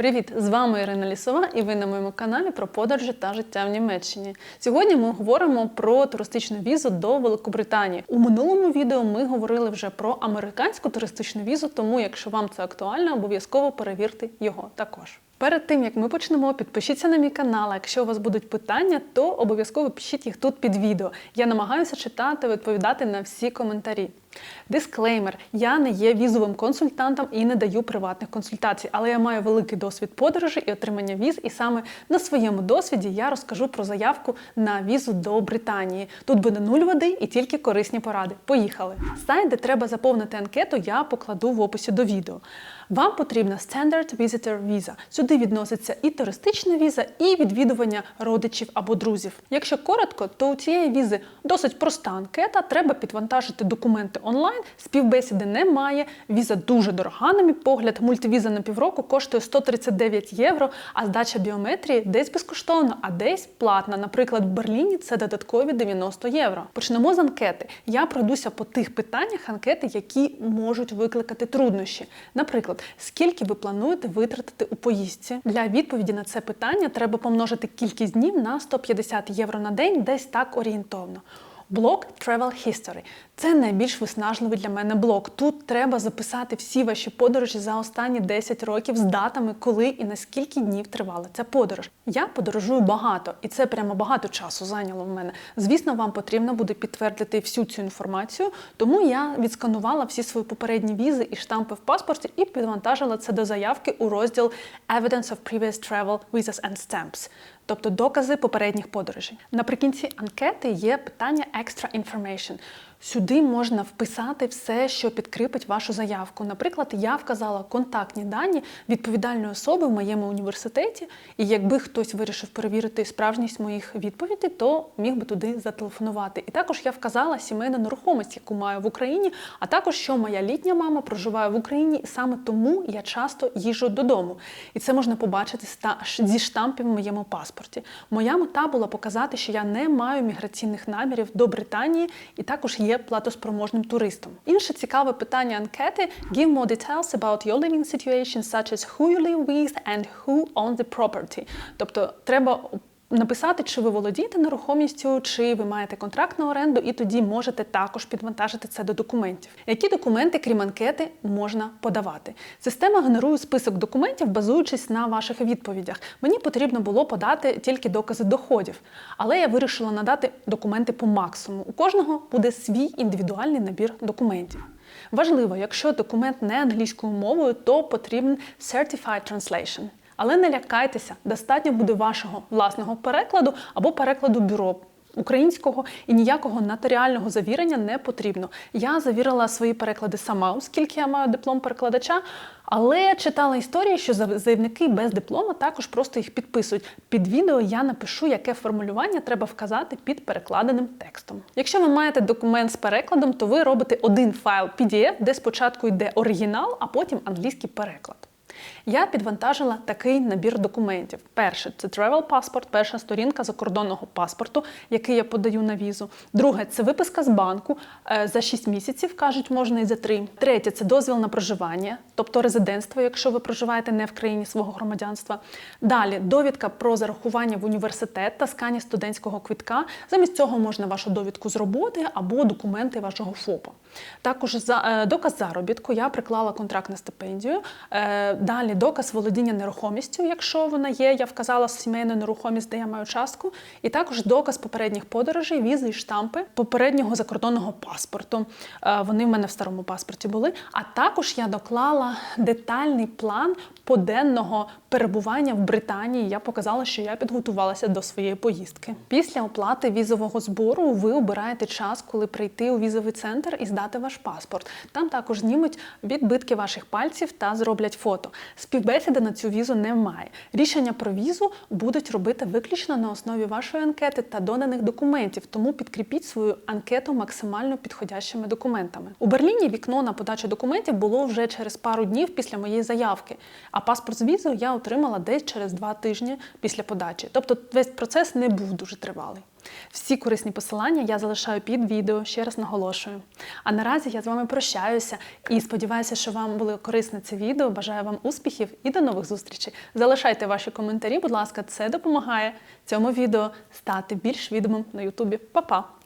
Привіт! З вами Ірина Лісова, і ви на моєму каналі про подорожі та життя в Німеччині. Сьогодні ми говоримо про туристичну візу до Великобританії. У минулому відео ми говорили вже про американську туристичну візу, тому якщо вам це актуально, обов'язково перевірте його також. Перед тим як ми почнемо, підпишіться на мій канал. Якщо у вас будуть питання, то обов'язково пишіть їх тут під відео. Я намагаюся читати, відповідати на всі коментарі. Дисклеймер: я не є візовим консультантом і не даю приватних консультацій, але я маю великий досвід подорожі і отримання віз, і саме на своєму досвіді я розкажу про заявку на візу до Британії. Тут буде нуль води і тільки корисні поради. Поїхали! Сайт, де треба заповнити анкету, я покладу в описі до відео. Вам потрібна Standard Visitor Visa. Сюди відноситься і туристична віза, і відвідування родичів або друзів. Якщо коротко, то у цієї візи досить проста анкета. Треба підвантажити документи онлайн. Співбесіди немає. Віза дуже дорога, на мій погляд. Мультивіза на півроку коштує 139 євро, а здача біометрії десь безкоштовна, а десь платна. Наприклад, в Берліні це додаткові 90 євро. Почнемо з анкети. Я пройдуся по тих питаннях анкети, які можуть викликати труднощі. Наприклад, скільки ви плануєте витратити у поїздці? Для відповіді на це питання треба помножити кількість днів на 150 євро на день, десь так орієнтовно. Блок Travel History – це найбільш виснажливий для мене блок. Тут треба записати всі ваші подорожі за останні 10 років з датами, коли і на скільки днів тривала ця подорож. Я подорожую багато, і це прямо багато часу зайняло в мене. Звісно, вам потрібно буде підтвердити всю цю інформацію, тому я відсканувала всі свої попередні візи і штампи в паспорті і підвантажила це до заявки у розділ Evidence of Previous Travel Visas and Stamps тобто докази попередніх подорожей. Наприкінці анкети є питання Extra Information. Сюди можна вписати все, що підкріпить вашу заявку. Наприклад, я вказала контактні дані відповідальної особи в моєму університеті, і якби хтось вирішив перевірити справжність моїх відповідей, то міг би туди зателефонувати. І також я вказала сімейну нерухомість, яку маю в Україні, а також що моя літня мама проживає в Україні, і саме тому я часто їжджу додому. І це можна побачити зі штампів в моєму паспорті. Моя мета була показати, що я не маю міграційних намірів до Британії, і також є платоспроможним туристом. Інше цікаве питання анкети give more details about your living situation, such as who you live with and who owns the property. Тобто треба Написати, чи ви володієте нерухомістю, чи ви маєте контракт на оренду, і тоді можете також підвантажити це до документів. Які документи, крім анкети, можна подавати? Система генерує список документів, базуючись на ваших відповідях. Мені потрібно було подати тільки докази доходів, але я вирішила надати документи по максимуму. У кожного буде свій індивідуальний набір документів. Важливо, якщо документ не англійською мовою, то потрібен Certified Translation. Але не лякайтеся, достатньо буде вашого власного перекладу або перекладу бюро. Українського і ніякого нотаріального завірення не потрібно. Я завірила свої переклади сама, оскільки я маю диплом перекладача, але читала історії, що заявники без диплома також просто їх підписують. Під відео я напишу, яке формулювання треба вказати під перекладеним текстом. Якщо ви маєте документ з перекладом, то ви робите один файл PDF, де спочатку йде оригінал, а потім англійський переклад. Я підвантажила такий набір документів. Перше це travel паспорт, перша сторінка закордонного паспорту, який я подаю на візу. Друге це виписка з банку е, за 6 місяців, кажуть, можна і за 3. Третє це дозвіл на проживання, тобто резидентство, якщо ви проживаєте не в країні свого громадянства. Далі довідка про зарахування в університет та скані студентського квитка. Замість цього можна вашу довідку з роботи або документи вашого ФОПа. Також за е, доказ заробітку я приклала контракт на стипендію. Далі доказ володіння нерухомістю, якщо вона є, я вказала сімейну нерухомість, де я маю частку, і також доказ попередніх подорожей, візи і штампи попереднього закордонного паспорту. Е, вони в мене в старому паспорті були. А також я доклала детальний план поденного перебування в Британії. Я показала, що я підготувалася до своєї поїздки. Після оплати візового збору ви обираєте час, коли прийти у візовий центр і здати ваш паспорт. Там також знімуть відбитки ваших пальців та зроблять фото. Співбесіди на цю візу немає. Рішення про візу будуть робити виключно на основі вашої анкети та доданих документів, тому підкріпіть свою анкету максимально підходящими документами. У Берліні вікно на подачу документів було вже через пару днів після моєї заявки, а паспорт з візою я отримала десь через два тижні після подачі. Тобто весь процес не був дуже тривалий. Всі корисні посилання я залишаю під відео, ще раз наголошую. А наразі я з вами прощаюся і сподіваюся, що вам було корисне це відео. Бажаю вам успіхів і до нових зустрічей. Залишайте ваші коментарі, будь ласка, це допомагає цьому відео стати більш відомим на Ютубі. Па-па!